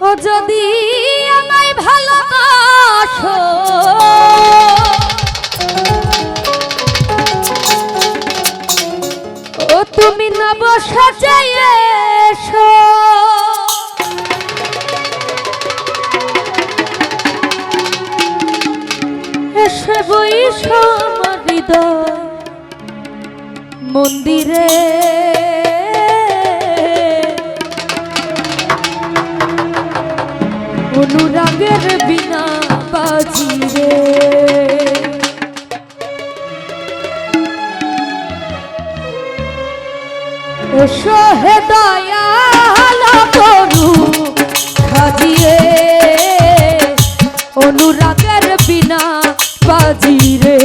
ও যদি আমায় ভালোবাসো। ও তুমি নব সাজাইয়ে এসো। এসে বই আমার মন্দিরে। অনুরাগের বিনা বাজি রে। এসো হে দয়াল করু খাজিয়ে অনুরাগের বিনা বাজি রে।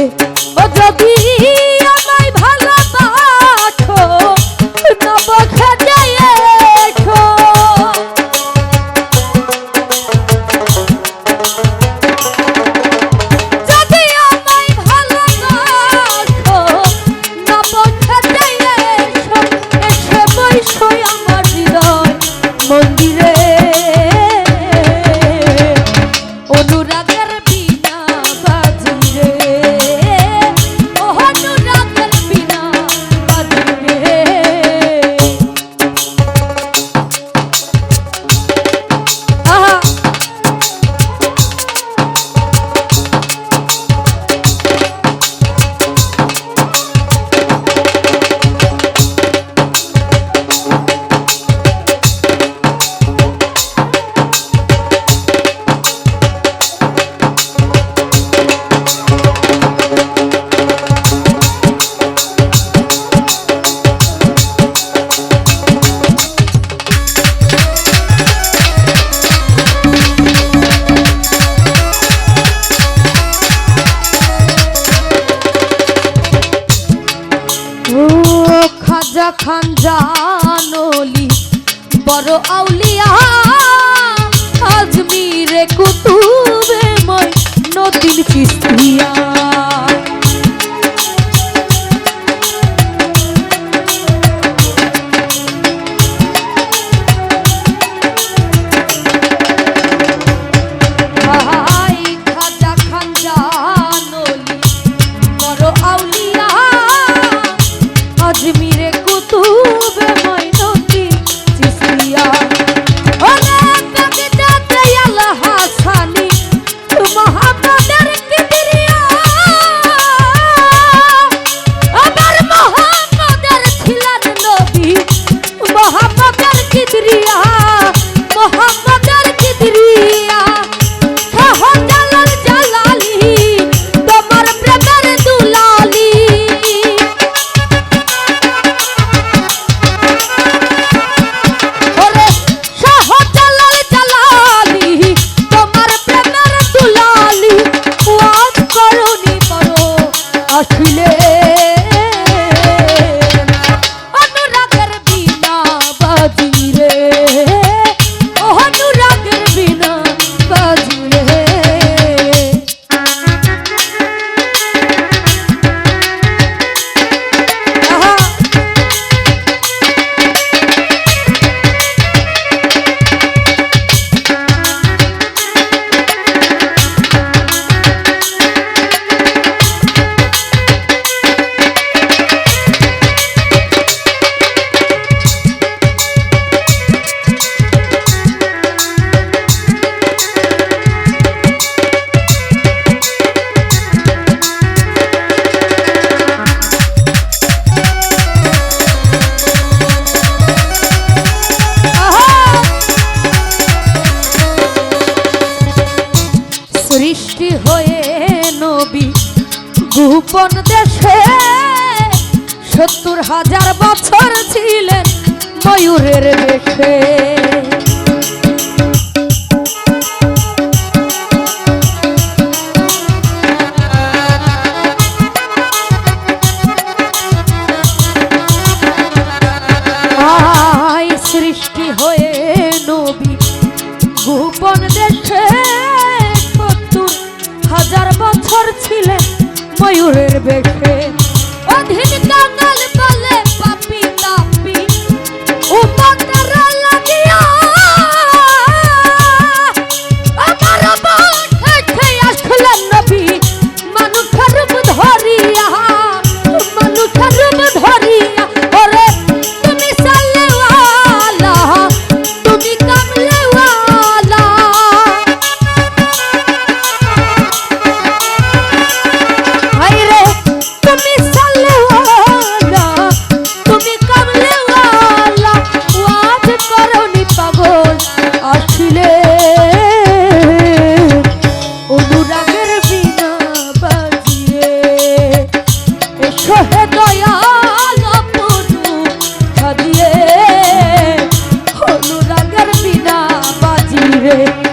মন্দির ডুবে নবী গোপন দেশে সত্তর হাজার বছর ছিলেন ময়ূরের দেশে। সৃষ্টি হয়ে নবী গোপন you little bit. Yeah.